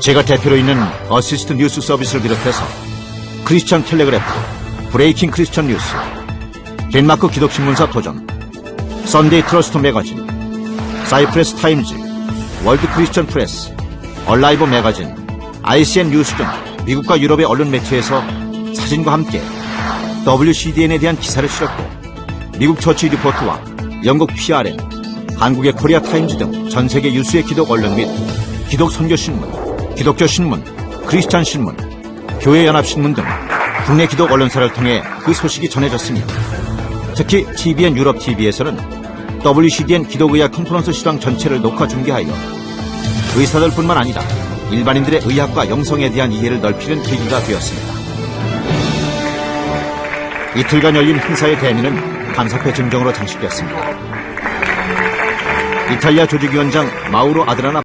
제가 대표로 있는 어시스트 뉴스 서비스를 비롯해서 크리스천 텔레그래프, 브레이킹 크리스천 뉴스, 덴마크 기독신문사 도전, 선데이 트러스트 매거진, 사이프레스 타임즈, 월드 크리스천 프레스, 얼라이브 매거진, ICN 뉴스 등 미국과 유럽의 언론 매체에서 사진과 함께 WCDN에 대한 기사를 실었고 미국 처치 리포트와 영국 PRN, 한국의 코리아 타임즈 등 전 세계 유수의 기독 언론 및 기독 선교 신문, 기독교 신문, 크리스찬 신문, 교회 연합 신문 등 국내 기독 언론사를 통해 그 소식이 전해졌으며 특히 TVN 유럽 TV에서는 WCDN 기독의학 컨퍼런스 시장 전체를 녹화 중계하여 의사들뿐만 아니라 일반인들의 의학과 영성에 대한 이해를 넓히는 계기가 되었습니다. 이틀간 열린 행사의 대미는 간사패 증정으로 장식됐습니다. 이탈리아 조직위원장 마우로 아드라나